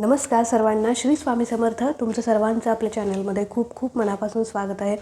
नमस्कार सर्वांना. श्री स्वामी समर्थ तुमचं सर्वांचं आपल्या चॅनलमध्ये खूप खूप मनापासून स्वागत आहे.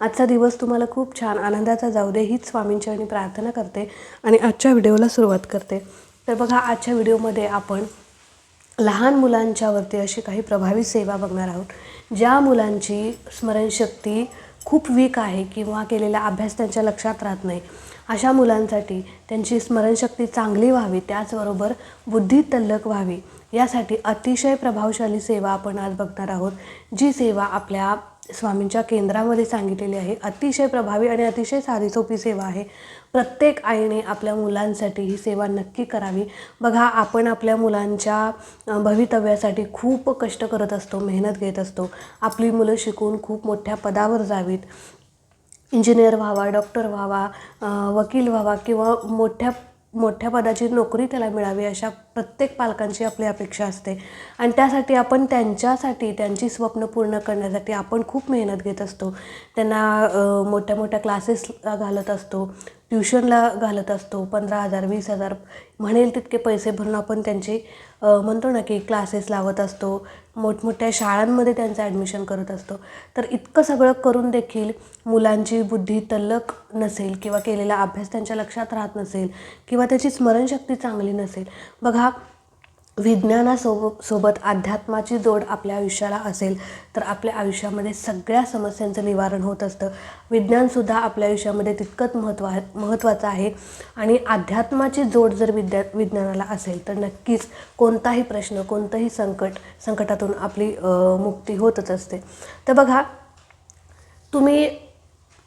आजचा दिवस तुम्हाला खूप छान आनंदाचा जाऊ दे हीच स्वामींच्यानी प्रार्थना करते आणि आजच्या व्हिडिओला सुरुवात करते. तर बघा आजच्या व्हिडिओमध्ये आपण लहान मुलांच्यावरती अशी काही प्रभावी सेवा बघणार आहोत. ज्या मुलांची स्मरणशक्ती खूप वीक आहे किंवा केलेला अभ्यास त्यांच्या लक्षात राहत नाही. अशा मुलांसाठी त्यांची स्मरणशक्ती चांगली व्हावी त्याचबरोबर बुद्धी तल्लक व्हावी. यासाठी अतिशय प्रभावशाली सेवा आपण आज बघणार आहोत जी सेवा आपल्या स्वामींच्या केंद्रामध्ये सांगितलेली आहे. अतिशय प्रभावी आणि अतिशय साधी सोपी सेवा आहे. प्रत्येक आईने आपल्या मुलांसाठी ही सेवा नक्की करावी. बघा आपण आपल्या मुलांच्या भवितव्यासाठी खूप कष्ट करत असतो मेहनत घेत असतो. आपली मुलं शिकून खूप मोठ्या पदावर जावीत. इंजिनियर व्हावा डॉक्टर व्हावा वकील व्हावा किंवा मोठ्या मोठ्या पदाची नोकरी त्याला मिळावी अशा प्रत्येक पालकांची आपली अपेक्षा असते. आणि त्यासाठी आपण त्यांच्यासाठी त्यांची स्वप्न पूर्ण करण्यासाठी आपण खूप मेहनत घेत असतो. त्यांना मोठ्या मोठ्या क्लासेसला घालत असतो. ट्युशनला घालत असतो पंधरा हजार वीस हजार. म्हणेल तितके पैसे भरून आपण त्यांचे म्हणतो ना की क्लासेस लावत असतो. मोठमोठ्या शाळांमध्ये त्यांचं ॲडमिशन करत असतो. तर इतकं सगळं करून देखील मुलांची बुद्धी तल्लक नसेल किंवा केलेला अभ्यास त्यांच्या लक्षात राहत नसेल किंवा त्याची स्मरणशक्ती चांगली नसेल. बघा विज्ञानासोब सोबत अध्यात्माची जोड आपल्या आयुष्याला असेल तर आपल्या आयुष्यामध्ये सगळ्या समस्यांचं निवारण होत असतं. विज्ञानसुद्धा आपल्या आयुष्यामध्ये तितकंच महत्त्वा महत्त्वाचं आहे. आणि अध्यात्माची जोड जर विद्या विज्ञानाला असेल तर नक्कीच कोणताही प्रश्न कोणतंही संकट संकटातून आपली मुक्ती होतच असते. तर बघा तुम्ही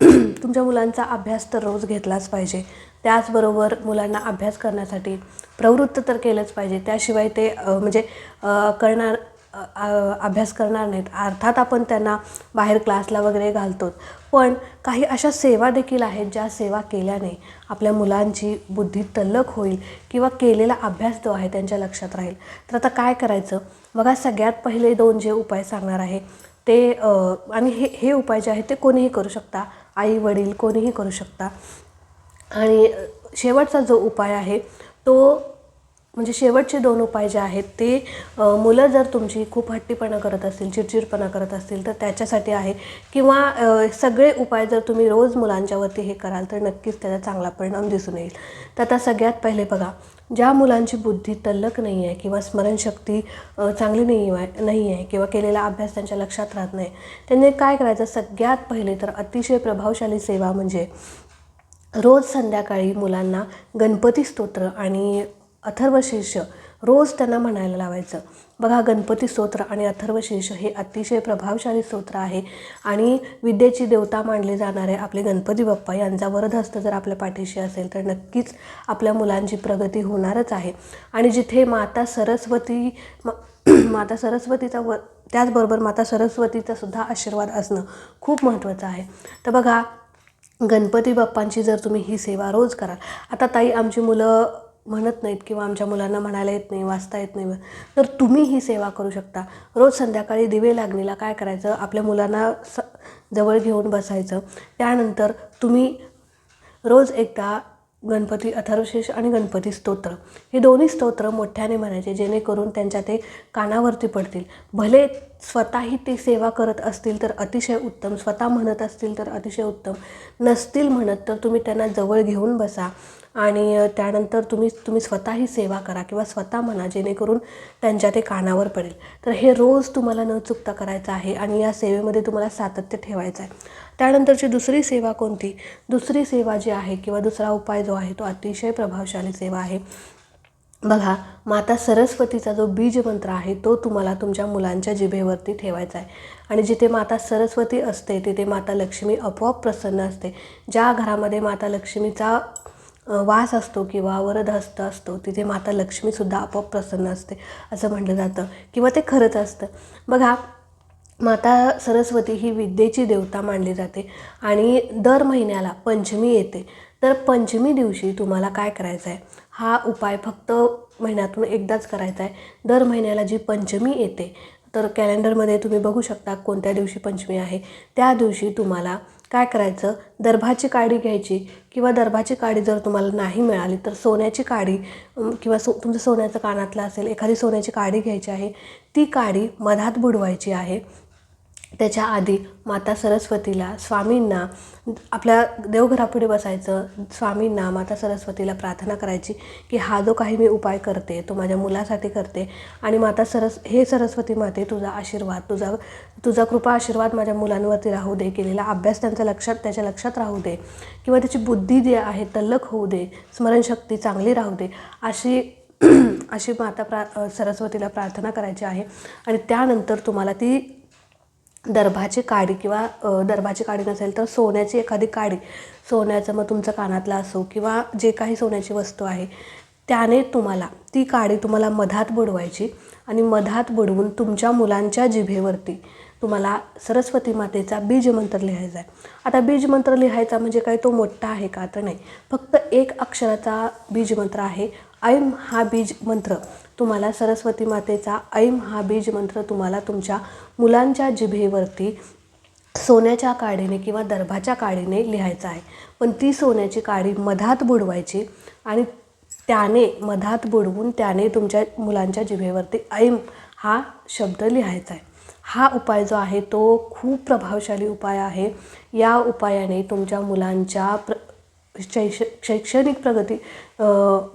तुमच्या मुलांचा अभ्यास तर रोज घेतलाच पाहिजे. त्याचबरोबर मुलांना अभ्यास करण्यासाठी प्रवृत्त तर केलंच पाहिजे. त्याशिवाय ते म्हणजे करणार अभ्यास करणार नाहीत. अर्थात आपण त्यांना बाहेर क्लासला वगैरे घालतो पण काही अशा सेवा देखील आहेत ज्या सेवा केल्याने आपल्या मुलांची बुद्धी तल्लक होईल किंवा केलेला अभ्यास जो आहे त्यांच्या लक्षात राहील. तर आता काय करायचं? बघा सगळ्यात पहिले दोन जे उपाय सांगणार आहे ते आणि हे हे उपाय जे आहेत ते कोणीही करू शकता. आई वडील कोणीही करू शकता. आणि शेवटचा जो उपाय आहे तो म्हणजे शेवटचे दोन उपाय जे आहेत ते मुलं जर तुमची खूप हट्टीपणा करत असतील चिडचिडपणा करत असतील तर त्याच्यासाठी आहे. किंवा सगळे उपाय जर तुम्ही रोज मुलांच्यावरती हे कराल तर नक्कीच त्याचा चांगला परिणाम दिसून येईल. तर आता सगळ्यात पहिले बघा ज्या मुलांची बुद्धी तल्लक नाही आहे किंवा स्मरणशक्ती चांगली नाही आहे नाही आहे किंवा केलेला अभ्यास त्यांच्या लक्षात राहत नाही त्यांनी काय करायचं? सगळ्यात पहिले तर अतिशय प्रभावशाली सेवा म्हणजे रोज संध्याकाळी मुलांना गणपती स्तोत्र आणि अथर्वशीर्ष रोज त्यांना म्हणायला लावायचं. बघा गणपती स्तोत्र आणि अथर्वशीर्ष हे अतिशय प्रभावशाली स्तोत्र आहे आणि विद्येची देवता मानले जाणारे आपले गणपती बाप्पा यांचा वरदहस्त जर आपल्या पाठीशी असेल तर नक्कीच आपल्या मुलांची प्रगती होणारच आहे. आणि जिथे माता सरस्वती मा माता सरस्वतीचा व त्याचबरोबर माता सरस्वतीचा सुद्धा आशीर्वाद असणं खूप महत्त्वाचं आहे. तर बघा गणपती बाप्पांची जर तुम्ही ही सेवा रोज कराल आता ताई आमची मुलं म्हणत नाहीत किंवा आमच्या मुलांना म्हणायला येत नाही वाचता येत नाही तर तुम्ही ही सेवा करू शकता. रोज संध्याकाळी दिवे लागणीला काय करायचं? आपल्या मुलांना स जवळ घेऊन बसायचं. त्यानंतर तुम्ही रोज एकदा गणपती अथर्वशेष आणि गणपती स्तोत्र हे दोन्ही स्तोत्र मोठ्याने म्हणायचे जेणेकरून त्यांच्या ते कानावरती पडतील. भले स्वतःही ते सेवा करत असतील तर अतिशय उत्तम. स्वतः म्हणत असतील तर अतिशय उत्तम. नसतील म्हणत तर तुम्ही त्यांना जवळ घेऊन बसा आणि त्यानंतर तुम्ही तुम्ही स्वतःही सेवा करा किंवा स्वतः म्हणा जेणेकरून त्यांच्या ते कानावर पडेल. तर हे रोज तुम्हाला न चुकता करायचं आहे आणि या सेवेमध्ये तुम्हाला सातत्य ठेवायचं आहे. त्यानंतरची दुसरी सेवा कोणती? दुसरी सेवा जी आहे किंवा दुसरा उपाय जो आहे तो अतिशय प्रभावशाली सेवा आहे. बघा माता सरस्वतीचा जो बीज मंत्र आहे तो तुम्हाला तुमच्या मुलांच्या जिभेवरती ठेवायचा आहे. आणि जिथे माता सरस्वती असते तिथे माता लक्ष्मी आपोआप प्रसन्न असते. ज्या घरामध्ये माता लक्ष्मीचा वास असतो किंवा वरदहस्त असतो तिथे माता लक्ष्मीसुद्धा आपोआप प्रसन्न असते असं म्हटलं जातं. किंवा ते खरंच असतं. बघा माता सरस्वती ही विद्येची देवता मानली जाते आणि दर महिन्याला पंचमी येते. तर पंचमी दिवशी तुम्हाला काय करायचं आहे? हा उपाय फक्त महिन्यातून एकदाच करायचा आहे. दर महिन्याला जी पंचमी येते तर कॅलेंडरमध्ये तुम्ही बघू शकता कोणत्या दिवशी पंचमी आहे. त्या दिवशी तुम्हाला काय करायचं दर्भाची काडी घ्यायची किंवा दर्भाची काडी जर तुम्हाला नाही मिळाली तर सोन्याची काडी किंवा सो तुमचं सोन्याचं कानातलं असेल एखादी सोन्याची काडी घ्यायची आहे ती काडी मधात बुडवायची आहे. त्याच्या आधी माता सरस्वतीला स्वामींना आपल्या देवघरापुढे बसायचं स्वामींना माता सरस्वतीला प्रार्थना करायची की हा जो काही मी उपाय करते तो माझ्या मुलासाठी करते आणि माता सरस हे सरस्वती माते तुझा आशीर्वाद तुझा तुझा कृपा आशीर्वाद माझ्या मुलांवरती राहू दे केलेला अभ्यास त्यांच्या लक्षात त्याच्या लक्षात राहू दे किंवा त्याची बुद्धी जी आहे तल्लक होऊ दे स्मरणशक्ती चांगली राहू दे अशी अशी माता प्रा सरस्वतीला प्रार्थना करायची आहे आणि त्यानंतर तुम्हाला ती दर्भाची काडी किंवा दर्भाची काडी नसेल तर सोन्याची एखादी काडी सोन्याचं मग तुमचं कानातला असो किंवा जे काही सोन्याची वस्तू आहे त्याने तुम्हाला ती काडी तुम्हाला मधात बुडवायची आणि मधात बुडवून तुमच्या मुलांच्या जिभेवरती तुम्हाला सरस्वती मातेचा बीजमंत्र लिहायचा आहे. आता बीजमंत्र लिहायचा म्हणजे काय? तो मोठा आहे का? तर नाही. फक्त एक अक्षराचा बीजमंत्र आहे. ऐम हा बीज मंत्र. तुम्हाला सरस्वती मातेचा ऐम हा बीज मंत्र तुम्हाला तुमच्या मुलांच्या जिभेवरती सोन्याच्या काडीने किंवा दर्भाच्या काडीने लिहायचा आहे. पण ती सोन्याची काडी मधात बुडवायची आणि त्याने मधात बुडवून त्याने तुमच्या मुलांच्या जिभेवरती ऐम हा शब्द लिहायचा आहे. हा उपाय जो आहे तो खूप प्रभावशाली उपाय आहे. या उपायाने तुमच्या मुलांच्या प्र शैक्ष शैक्षणिक प्रगती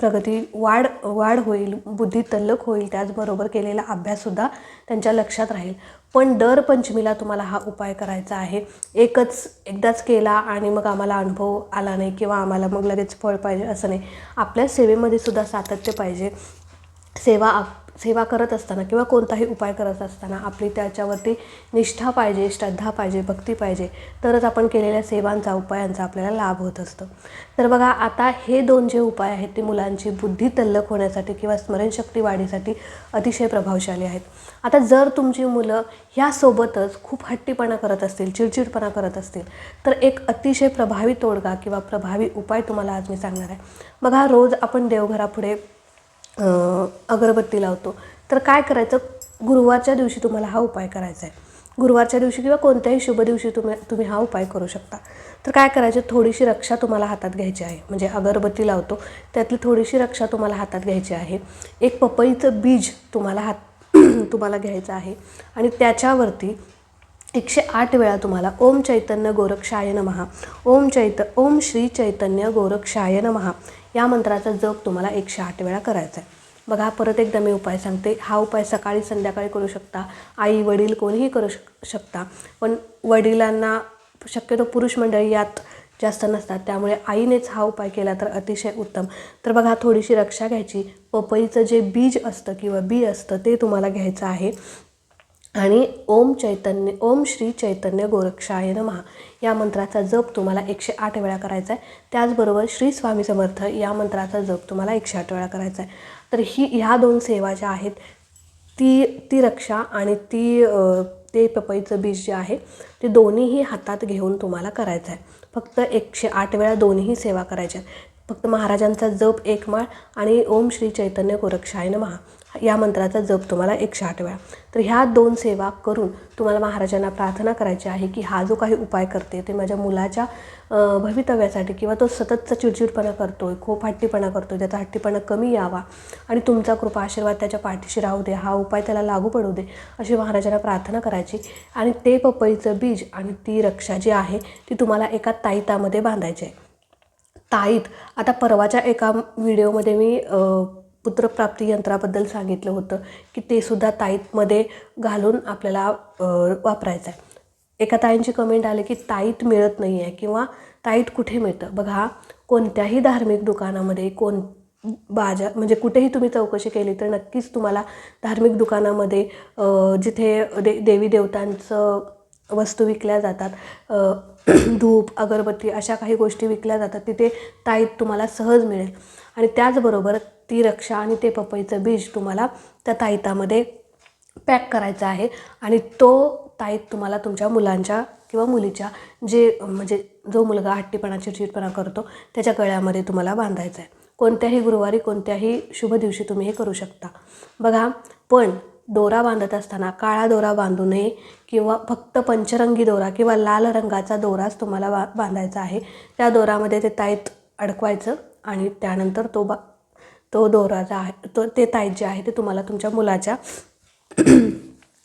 प्रगती वाढ वाढ होईल बुद्धी तल्लक होईल त्याचबरोबर केलेला अभ्याससुद्धा त्यांच्या लक्षात राहील. पण दर पंचमीला तुम्हाला हा उपाय करायचा आहे. एकच एकदाच केला आणि मग आम्हाला अनुभव आला नाही किंवा आम्हाला मग लगेच फळ पाहिजे असं नाही. आपल्या सेवेमध्ये सुद्धा सातत्य पाहिजे. सेवा आप सेवा करत असताना किंवा कोणताही उपाय करत असताना आपली त्याच्यावरती निष्ठा पाहिजे श्रद्धा पाहिजे भक्ती पाहिजे तरच आपण केलेल्या सेवांचा उपायांचा आपल्याला लाभ होत असतो. तर बघा आता हे दोन जे उपाय आहेत ते मुलांची बुद्धी तल्लख होण्यासाठी किंवा स्मरणशक्ती वाढीसाठी अतिशय प्रभावशाली आहेत. आता जर तुमची मुलं ह्यासोबतच खूप हट्टीपणा करत असतील चिडचिडपणा करत असतील तर एक अतिशय प्रभावी तोडगा किंवा प्रभावी उपाय तुम्हाला आज मी सांगणार आहे. बघा रोज आपण देवघरापुढे अगरबत्ती लावतो. तर काय करायचं? गुरुवारच्या दिवशी तुम्हाला हा उपाय करायचा आहे. गुरुवारच्या दिवशी किंवा कोणत्याही शुभ दिवशी तुम्ही तुम्ही हा उपाय करू शकता. तर काय करायचं? थोडीशी रक्षा तुम्हाला हातात घ्यायची आहे. म्हणजे अगरबत्ती लावतो त्यातली थोडीशी रक्षा तुम्हाला हातात घ्यायची आहे. एक पपईचं बीज तुम्हाला हात तुम्हाला घ्यायचं आहे. आणि त्याच्यावरती एकशे आठ वेळा तुम्हाला ओम चैतन्य गोरक्षाय नमहा ओम चैत ओम श्री चैतन्य गोरक्षाय नमहा या मंत्राचा जप तुम्हाला एकशे आठ वेळा करायचा आहे बघा परत एकदा मी उपाय सांगते. हा उपाय सकाळी संध्याकाळी करू शकता. आई वडील कोणीही करू शक शकता. पण वडिलांना शक्यतो पुरुष मंडळी यात जास्त नसतात. त्यामुळे आईनेच हा उपाय केला तर अतिशय उत्तम. तर बघा थोडीशी रक्षा घ्यायची. पपईचं जे बीज असतं किंवा बी असतं ते तुम्हाला घ्यायचं आहे. आणि ओम चैतन्य ओम श्री चैतन्य गोरक्षाय नमहा या मंत्राचा जप तुम्हाला एकशे आठ वेळा करायचा आहे. त्याचबरोबर श्री स्वामी समर्थ या मंत्राचा जप तुम्हाला एकशे आठ वेळा करायचा आहे. तर ही ह्या दोन सेवा ज्या आहेत ती ती रक्षा आणि ती ते पपईचं बीज जे आहे ते दोन्हीही हातात घेऊन तुम्हाला करायचं आहे. फक्त एकशे आठ वेळा दोन्हीही सेवा करायच्या आहेत. फक्त महाराजांचा जप एक माळ आणि ओम श्री चैतन्य गोरक्षाय नमहा या मंत्राचा जप तुम्हाला एकशे आठ वेळा. तर ह्या दोन सेवा करून तुम्हाला महाराजांना प्रार्थना करायची आहे की हा जो काही उपाय करते ते माझ्या मुलाच्या भवितव्यासाठी किंवा तो सततचा चिडचिडपणा करतो आहे खूप हट्टीपणा आहे त्याचा हट्टीपणा कमी यावा आणि तुमचा कृपा आशीर्वाद त्याच्या पाठीशी राहू दे हा उपाय त्याला लागू पडू दे अशी महाराजांना प्रार्थना करायची आणि ते पपईचं बीज आणि ती रक्षा जी आहे ती तुम्हाला एका ताईतामध्ये बांधायची आहे. ताईत आता परवाच्या एका व्हिडिओमध्ये मी पुत्रप्राप्ती यंत्राबद्दल सांगितलं होतं की ते सुद्धा ताईतमध्ये घालून आपल्याला वापरायचं आहे एका ताईंची कमेंट आली की ताईत मिळत नाही आहे किंवा ताईत कुठे मिळतं? बघा कोणत्याही धार्मिक दुकानामध्ये कोण बाजार म्हणजे कुठेही तुम्ही चौकशी केली तर नक्कीच तुम्हाला धार्मिक दुकानामध्ये जिथे दे देवी देवतांचं वस्तू विकल्या जातात धूप अगरबत्ती अशा काही गोष्टी विकल्या जातात तिथे ताईत तुम्हाला सहज मिळेल. आणि त्याचबरोबर ती रक्षा आणि ते पपईचं बीज तुम्हाला त्या ताईतामध्ये पॅक करायचा आहे. आणि तो ताईत तुम्हाला तुमच्या मुलांच्या किंवा मुलीच्या जे म्हणजे जो मुलगा हट्टीपणा चिडचिडपणा करतो त्याच्या गळ्यामध्ये तुम्हाला बांधायचा आहे. कोणत्याही गुरुवारी कोणत्याही शुभ दिवशी तुम्ही हे करू शकता. बघा पण दोरा बांधत असताना काळा दोरा बांधू नये किंवा फक्त पंचरंगी दोरा किंवा लाल रंगाचा दोराच तुम्हाला बा बांधायचा आहे. त्या दोरामध्ये ते ताईत अडकवायचं आणि त्यानंतर तो बा तो दोरा जो आहे तो ते ताईत जे आहे ते तुम्हाला तुमच्या मुलाच्या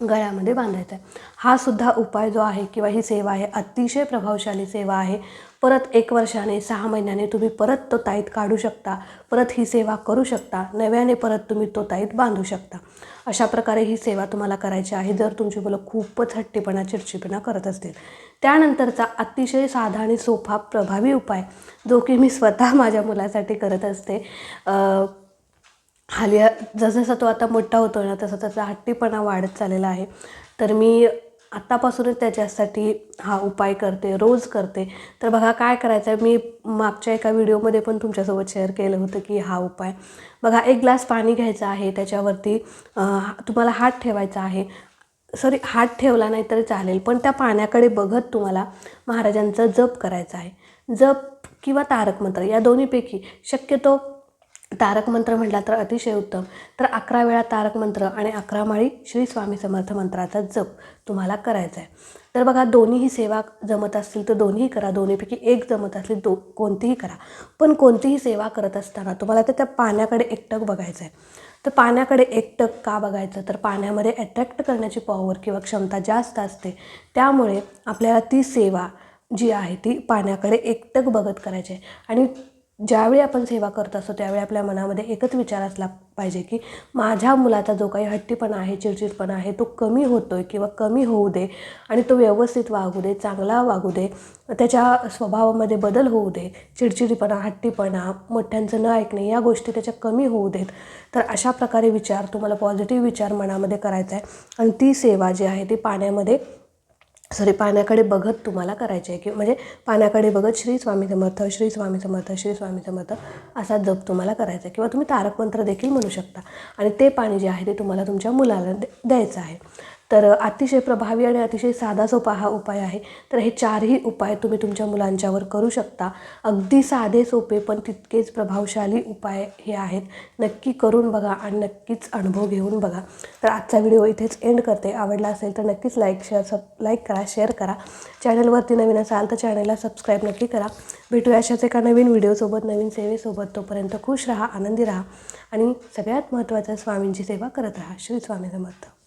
गळ्यामध्ये बांधायचं आहे हा सुद्धा उपाय जो आहे किंवा ही सेवा आहे अतिशय प्रभावशाली सेवा आहे. परत एक वर्षाने सहा महिन्याने तुम्ही परत तो ताईत काढू शकता. परत ही सेवा करू शकता. नव्याने परत तुम्ही तो ताईत बांधू शकता. अशा प्रकारे ही सेवा तुम्हाला करायची आहे. जर तुमची मुलं खूपच हट्टीपणा चिडचिपणा करत असतील. त्यानंतरचा अतिशय साधा आणि सोपा प्रभावी उपाय जो की मी स्वतः माझ्या मुलासाठी करत असते. हाली जसजसा तो आता मोठा होतो ना तसा त्याचा हट्टीपणा वाढत चाललेला आहे. तर मी आत्तापासूनच त्याच्यासाठी हा उपाय करते रोज करते. तर बघा काय करायचं आहे मी मागच्या एका व्हिडिओमध्ये पण तुमच्यासोबत शेअर केलं होतं की हा उपाय. बघा एक ग्लास पाणी घ्यायचं आहे त्याच्यावरती तुम्हाला हात ठेवायचा आहे. सॉरी हात ठेवला नाही तरी चालेल पण त्या पाण्याकडे बघत तुम्हाला महाराजांचा जप करायचा आहे. जप किंवा तारक मंत्र या दोन्हीपैकी शक्यतो तारक मंत्र म्हटला तर अतिशय उत्तम. तर अकरा वेळा तारक मंत्र आणि अकरा माळी श्री स्वामी समर्थ मंत्राचा जप तुम्हाला करायचा आहे तर बघा दोन्हीही सेवा जमत असतील तर दोन्हीही करा. दोन्हीपैकी एक जमत असली दो कोणतीही करा. पण कोणतीही सेवा करत असताना तुम्हाला तर त्या पाण्याकडे एकटक बघायचं आहे तर पाण्याकडे एकटक का बघायचं? तर पाण्यामध्ये अट्रॅक्ट करण्याची पॉवर किंवा क्षमता जास्त असते. त्यामुळे आपल्याला ती सेवा जी आहे ती पाण्याकडे एकटक बघत करायची आहे आणि ज्यावेळी आपण सेवा करत असतो त्यावेळी आपल्या मनामध्ये एकच विचार असला पाहिजे की माझ्या मुलाचा जो काही हट्टीपणा आहे चिडचिडपणा आहे तो कमी होतो आहे किंवा कमी होऊ दे आणि तो व्यवस्थित वागू दे चांगला वागू दे त्याच्या स्वभावामध्ये बदल होऊ दे चिडचिडीपणा हट्टीपणा मोठ्यांचं न ऐकणे या गोष्टी त्याच्या कमी होऊ देत. तर अशा प्रकारे विचार तुम्हाला पॉझिटिव्ह विचार मनामध्ये करायचा आहे. आणि ती सेवा जी आहे ती पाण्यामध्ये सॉरी पाण्याकडे बघत तुम्हाला करायचे आहे की म्हणजे पाण्याकडे बघत श्री स्वामी समर्थ श्री स्वामी समर्थ श्री स्वामी समर्थ असा जप तुम्हाला करायचा आहे किंवा तुम्ही तारक मंत्र देखील म्हणू शकता. आणि ते पाणी जे आहे ते तुम्हाला तुमच्या मुलाला दे द्यायचं आहे. तर अतिशय प्रभावी आणि अतिशय साधा सोपा हा उपाय आहे. तर हे चारही उपाय तुम्ही तुमच्या मुलांच्यावर करू शकता. अगदी साधे सोपे पण तितकेच प्रभावशाली उपाय हे आहेत. नक्की करून बघा आणि नक्कीच अनुभव घेऊन बघा. तर आजचा व्हिडिओ इथेच एंड करते. आवडला असेल तर नक्कीच लाईक शेअर सब लाईक करा शेअर करा. चॅनलवरती नवीन असाल तर चॅनलला सबस्क्राईब नक्की करा. भेटूया अशाच एका नवीन व्हिडिओसोबत नवीन सेवेसोबत. तोपर्यंत खुश राहा आनंदी राहा आणि सगळ्यात महत्त्वाचं स्वामींची सेवा करत राहा. श्री स्वामी समर्थ.